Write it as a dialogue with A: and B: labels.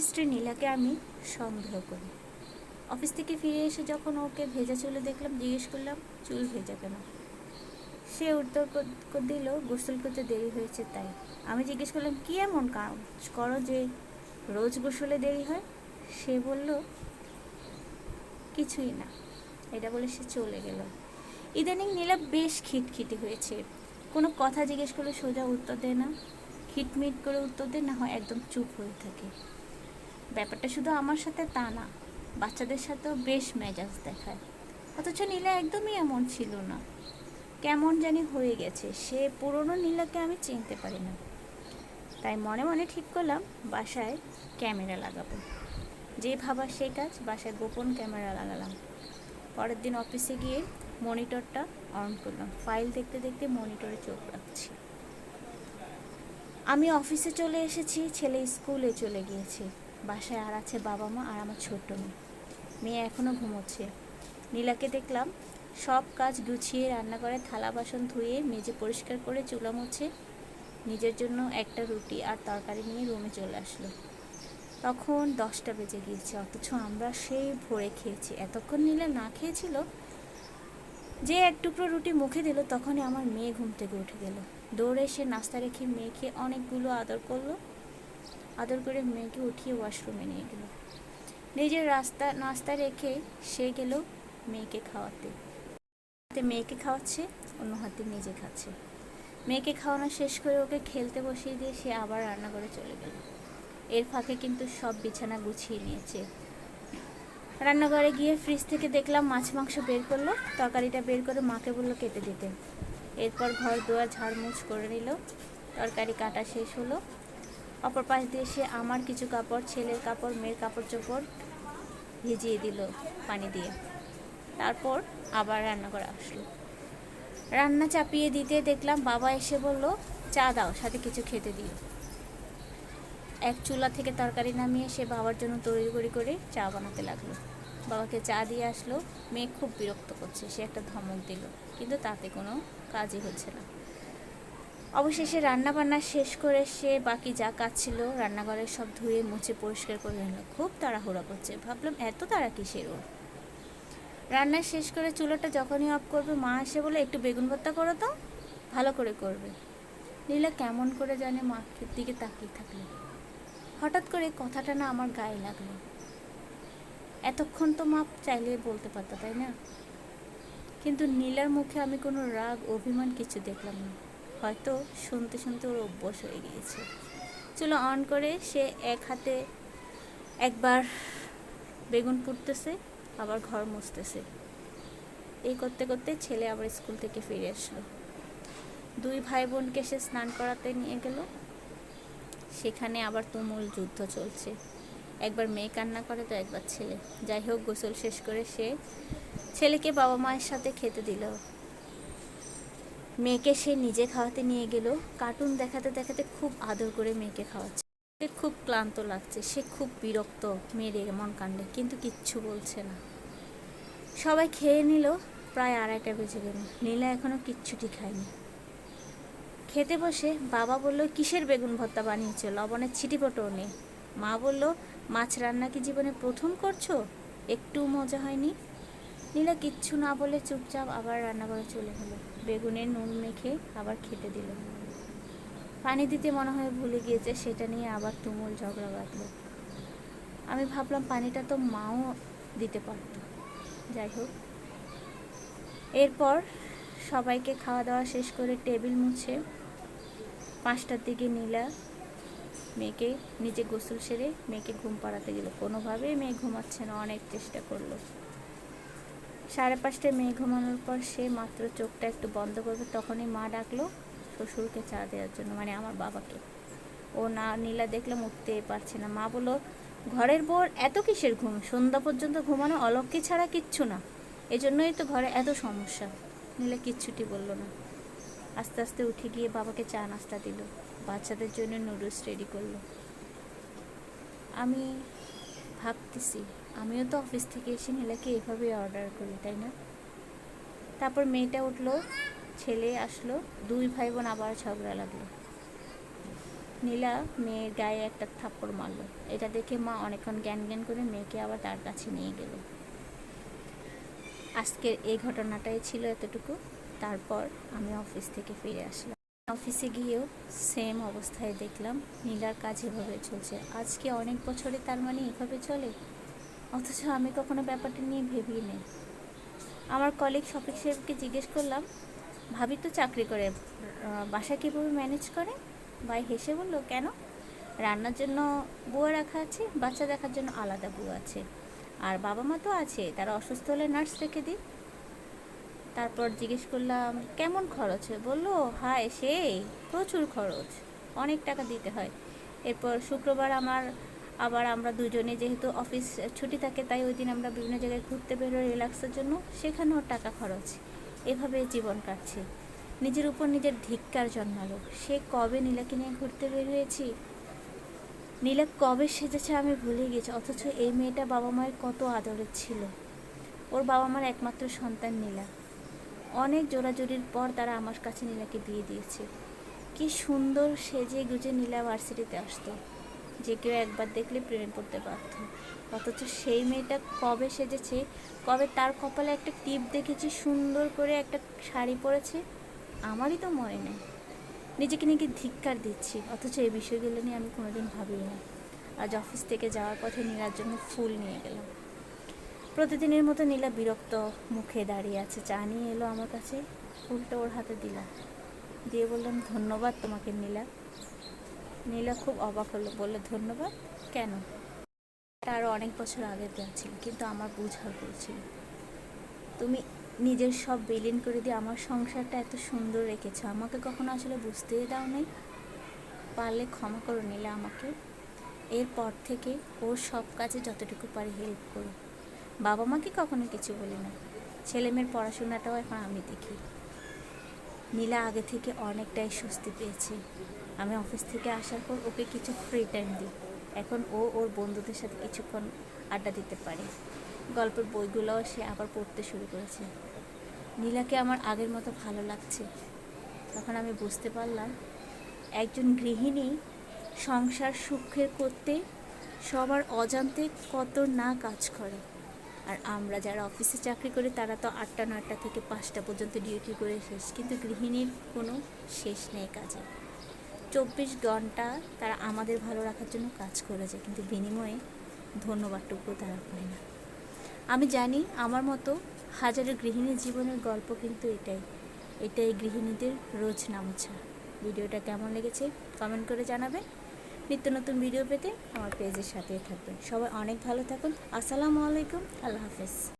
A: স্ত্রী নীলাকে আমি সন্দেহ করি। অফিস থেকে ফিরে এসে যখন ওকে ভেজা চুলে দেখলাম, জিজ্ঞেস করলাম, চুল ভেজা কেন? সে উত্তর দিল, গোসল করতে দেরি হয়েছে তাই। আমি জিজ্ঞেস করলাম, কি এমন কাজ করো যে রোজ গোসলে দেরি হয়? সে বলল, কিছুই না। এটা বলে সে চলে গেল। ইদানিং নীলা বেশ খিটখিটে হয়েছে। কোনো কথা জিজ্ঞেস করলে সোজা উত্তর দেয় না, খিটমিট করে উত্তর দেয়, না হয় একদম চুপ হয়ে থাকে। ব্যাপারটা শুধু আমার সাথে তা না, বাচ্চাদের সাথেও বেশ মেজাজ দেখায়। অথচ নীলা একদমই এমন ছিল না। কেমন জানি হয়ে গেছে, সে পুরনো নীলাকে আমি চিনতে পারি না। তাই মনে মনে ঠিক করলাম, বাসায় ক্যামেরা লাগাবো। যে ভাবা সেই কাজ, বাসায় গোপন ক্যামেরা লাগালাম। পরের দিন অফিসে গিয়ে মনিটরটা অন করলাম। ফাইল দেখতে দেখতে মনিটরে চোখ রাখছি। আমি অফিসে চলে এসেছি, ছেলে স্কুলে চলে গিয়েছে। বাসায় আর আছে বাবা মা আর আমার ছোট্ট মেয়ে। মেয়ে এখনও ঘুমোচ্ছে। নীলাকে দেখলাম সব কাজ গুছিয়ে রান্নাঘরে থালা বাসন ধুয়ে মেজে পরিষ্কার করে চুলা মুছে নিজের জন্য একটা রুটি আর তরকারি নিয়ে রুমে চলে আসলো। তখন দশটা বেজে গিয়েছে, অথচ আমরা সেই ভোরে খেয়েছি। এতক্ষণ নীলা না খেয়েছিল যে এক টুকরো রুটি মুখে দিল, তখনই আমার মেয়ে ঘুম থেকে উঠে গেল। দৌড়ে এসে নাস্তা রেখে মেয়েকে অনেকগুলো আদর করল। আদর করে মেয়েকে উঠিয়ে ওয়াশরুমে নিয়ে গেল। নিজের রাস্তা, নাস্তা রেখে সে গেল মেয়েকে খাওয়াতে। হাতে মেয়েকে খাওয়াচ্ছে, অন্য হাতে নিজে খাচ্ছে। মেয়েকে খাওয়ানো শেষ করে ওকে খেলতে বসিয়ে দিয়ে সে আবার রান্নাঘরে চলে গেল। এর ফাঁকে কিন্তু সব বিছানা গুছিয়ে নিয়েছে। রান্নাঘরে গিয়ে ফ্রিজ থেকে দেখলাম মাছ মাংস বের করল, তরকারিটা বের করে মাকে বলল কেটে দিতে। এরপর ঘর দুয়ার ঝাড়মুছ করে নিল, তরকারি কাটা শেষ হলো অপর পাশ দিয়ে সে আমার কিছু কাপড়, ছেলের কাপড়, মেয়ের কাপড় চোপড় ভিজিয়ে দিল পানি দিয়ে। তারপর আবার রান্না করে আসলো। রান্না চাপিয়ে দিতে দেখলাম বাবা এসে বলল, চা দাও, সাথে কিছু খেতে দিও। এক চুলা থেকে তরকারি নামিয়ে সে বাবার জন্য তৈরি করে চা বানাতে লাগল। বাবাকে চা দিয়ে আসলো। মেয়ে খুব বিরক্ত করছে, সে একটা ধমক দিল, কিন্তু তাতে কোনো কাজই হচ্ছে না। অবশেষে রান্না বান্না শেষ করে সে বাকি যা কাজ ছিল, রান্নাঘরে সব ধুয়ে, মুছে, পরিষ্কার করে নিল খুব তাড়াহুড়া করছে। ভাবলাম, এত তাড়া কিসের ওর? রান্না শেষ করে চুলোটা যখনই অফ করবে, মা এসে বলে, একটু বেগুন ভর্তা করো তো, ভালো করে করবে। নীলা কেমন করে জানে মার দিকে তাকিয়ে থাকল। হঠাৎ করে কথাটা না আমার গায়ে লাগল। এতক্ষণ তো মা চাইলে বলতে পারতো, তাই না? কিন্তু নীলার মুখে আমি কোনো রাগ, অভিমান কিছু দেখলাম না। হয়তো শুনতে শুনতে ওর অভ্যাস হয়ে গিয়েছে। চলো অন করে সে এক হাতে একবার বেগুন পুড়তেছে, আবার ঘর মুছতেছে। এই করতে করতে ছেলে আবার স্কুল থেকে ফিরে আসলো। দুই ভাই বোনকে সে স্নান করাতে নিয়ে গেল। সেখানে আবার তুমুল যুদ্ধ চলছে। একবার মেয়ে কান্না করে তো একবার ছেলে। যাই হোক, গোসল শেষ করে সে ছেলেকে বাবা মায়ের সাথে খেতে দিল। মেয়েকে সে নিজে খাওয়াতে নিয়ে গেল। কার্টুন দেখাতে দেখাতে খুব আদর করে মেয়েকে খাওয়াচ্ছে। সে খুব ক্লান্ত লাগছে, সে খুব বিরক্ত মেয়ের এমন কাণ্ডে, কিন্তু কিচ্ছু বলছে না। সবাই খেয়ে নিল, প্রায় আড়াইটা বেজে গেল। নীলা এখনও কিচ্ছুটি খায়নি। খেতে বসে বাবা বলল, কিসের বেগুন ভর্তা বানিয়েছো? লবণের ছিটিপটও নেই। মা বলল, মাছ রান্না কি জীবনে প্রথম করছ? একটু মজা হয়নি? নীলা কিচ্ছু না বলে চুপচাপ আবার রান্নাঘরে চলে গেলো। বেগুনের নুন মেখে আবার খেতে দিল। পানি দিতে মনে হয় ভুলে গিয়েছে, সেটা নিয়ে আবার তুমুল ঝগড়া বাঁধলো। আমি ভাবলাম পানিটা তো মাও দিতে পারত। যাই হোক, এরপর সবাইকে খাওয়া দাওয়া শেষ করে টেবিল মুছে পাঁচটার দিকে নীলা মেয়েকে নিজে গোসল সেরে মেয়েকে ঘুম পাড়াতে গেল। কোনোভাবেই মেয়ে ঘুমাচ্ছে না, অনেক চেষ্টা করল। সাড়ে পাঁচটায় মেয়ে ঘুমানোর পর সে মাত্র চোখটা একটু বন্ধ করবে, তখনই মা ডাকলো শ্বশুরকে চা দেওয়ার জন্য মানে আমার বাবাকে। ও না, নীলা দেখলাম উঠতে পারছে না। মা বলল, ঘরের বোর এত কিসের ঘুম? সন্ধ্যা পর্যন্ত ঘুমানো অলক্ষী ছাড়া কিচ্ছু না। এজন্যই তো ঘরে এত সমস্যা। নীলা কিচ্ছুটি বলল না। আস্তে আস্তে উঠে গিয়ে বাবাকে চা নাস্তা দিল। বাচ্চাদের জন্য নুডলস রেডি করল। আমি ভাবতেছি আমিও তো অফিস থেকে এসে নীলাকে এভাবে অর্ডার করি, তাই না? তারপর মেয়েটা উঠল, ছেলে আসলো, দুই ভাই বোন আবার ঝগড়া লাগল। নীলা মেয়ের গায়ে একটা থাপ্পড় মারলো। এটা দেখে মা অনেকক্ষণ জ্ঞান জ্ঞান করে মেয়েকে আবার তার কাছে নিয়ে গেল। আজকের এই ঘটনাটাই ছিল এতটুকু। তারপর আমি অফিস থেকে ফিরে আসলাম। অফিসে গিয়েও সেম অবস্থায় দেখলাম, নীলার কাজ এভাবে চলছে। আজকে অনেক বছরে তার মানে এভাবে চলে? অথচ আমি কখনো ব্যাপারটা নিয়ে ভেবেই নেই। আমার কলিগ শপিং সাহেবকে জিজ্ঞেস করলাম, ভাবি তো চাকরি করে বাসা কীভাবে ম্যানেজ করে? ভাই হেসে বলল, কেন? রান্নার জন্য বুয়া রাখা আছে, বাচ্চা দেখার জন্য আলাদা বুয়া আছে। আর বাবা মা তো আছে, তারা অসুস্থ হলে নার্স রেখে দিই। তারপর জিজ্ঞেস করলাম, কেমন খরচ? হয় বলল, হায়, সেই প্রচুর খরচ, অনেক টাকা দিতে হয়। এরপর শুক্রবার আমার আবার আমরা দুজনে যেহেতু অফিস ছুটি থাকে, তাই ওই দিন আমরা বিভিন্ন জায়গায় ঘুরতে বেরোই রিল্যাক্সের জন্য। সেখানেও টাকা খরচ। এভাবে জীবন কাটছে। নিজের উপর নিজের ধিক্কার জন্মালো। সে কবে নীলাকে নিয়ে ঘুরতে বের হয়েছি নীলা কবে সেজেছে আমি ভুলে গেছি, অথচ এই মেয়েটা বাবা মায়ের কত আদরের ছিল। ওর বাবা মার একমাত্র সন্তান নীলা। অনেক জোরাজুরির পর তারা আমার কাছে নীলাকে বিয়ে দিয়েছে। কি সুন্দর সেজে গুজে নীলা ভার্সিটিতে আসতো। যে কেউ একবার দেখলে প্রেমে পড়তে পারত অথচ সেই মেয়েটা কবে সেজেছে, কবে তার কপালে একটা টিপ দেখেছি, সুন্দর করে একটা শাড়ি পরেছে, আমারই তো মনে নেই। নিজেকে নাকি ধিক্কার দিচ্ছি, অথচ এই বিষয়গুলো নিয়ে আমি কোনোদিন ভাবিই না। আজ অফিস থেকে যাওয়ার পথে নীলার জন্য ফুল নিয়ে গেলাম। প্রতিদিনের মতো নীলা বিরক্ত মুখে দাঁড়িয়ে আছে, চা নিয়ে এলো আমার কাছে, ফুলটা ওর হাতে দিলাম। দিয়ে বললাম, ধন্যবাদ তোমাকে নীলা। নীলা খুব অবাক হলো, বলল, ধন্যবাদ, কেন? আরও অনেক বছর আগে দেওয়া ছিল, কিন্তু আমার বুঝার ভুল ছিল। তুমি নিজের সব বিলীন করে দিয়ে আমার সংসারটা এত সুন্দর রেখেছো, আমাকে কখনো আসলে বুঝতেই দাও নাই পারলে ক্ষমা করো নিলে আমাকে। এরপর থেকে ওর সব কাজে যতটুকু পারি হেল্প করো। বাবা মাকে কখনো কিছু বলি না। ছেলে মেয়ের পড়াশোনাটাও এখন আমি দেখি। নীলা আগে থেকে অনেকটাই স্বস্তি পেয়েছে। আমি অফিস থেকে আসার পর ওকে কিছু ফ্রি টাইম দিই। এখন ও ওর বন্ধুদের সাথে কিছুক্ষণ আড্ডা দিতে পারে। গল্পের বইগুলোও সে আবার পড়তে শুরু করেছে। নীলাকে আমার আগের মতো ভালো লাগছে। তখন আমি বুঝতে পারলাম, একজন গৃহিণী সংসার সুখের করতে সবার অজান্তে কত না কাজ করে। আর আমরা যারা অফিসে চাকরি করি, তারা তো আটটা নয়টা থেকে পাঁচটা পর্যন্ত ডিউটি করে শেষ। কিন্তু গৃহিণীর কোনো শেষ নেই কাজে। চব্বিশ ঘণ্টা তারা আমাদের ভালো রাখার জন্য কাজ করে যায় কিন্তু বিনিময়ে ধন্যবাদটুকু তারা পায় না। আমি জানি আমার মতো হাজারো গৃহিণীর জীবনের গল্প কিন্তু এটাই এটাই গৃহিণীদের রোজ নামছা। ভিডিওটা কেমন লেগেছে কমেন্ট করে জানাবেন নিত্য নতুন ভিডিও পেতে আমার পেজের সাথে থাকবেন। সবাই অনেক ভালো থাকুন। আসসালামু আলাইকুম। আল্লাহ হাফেজ।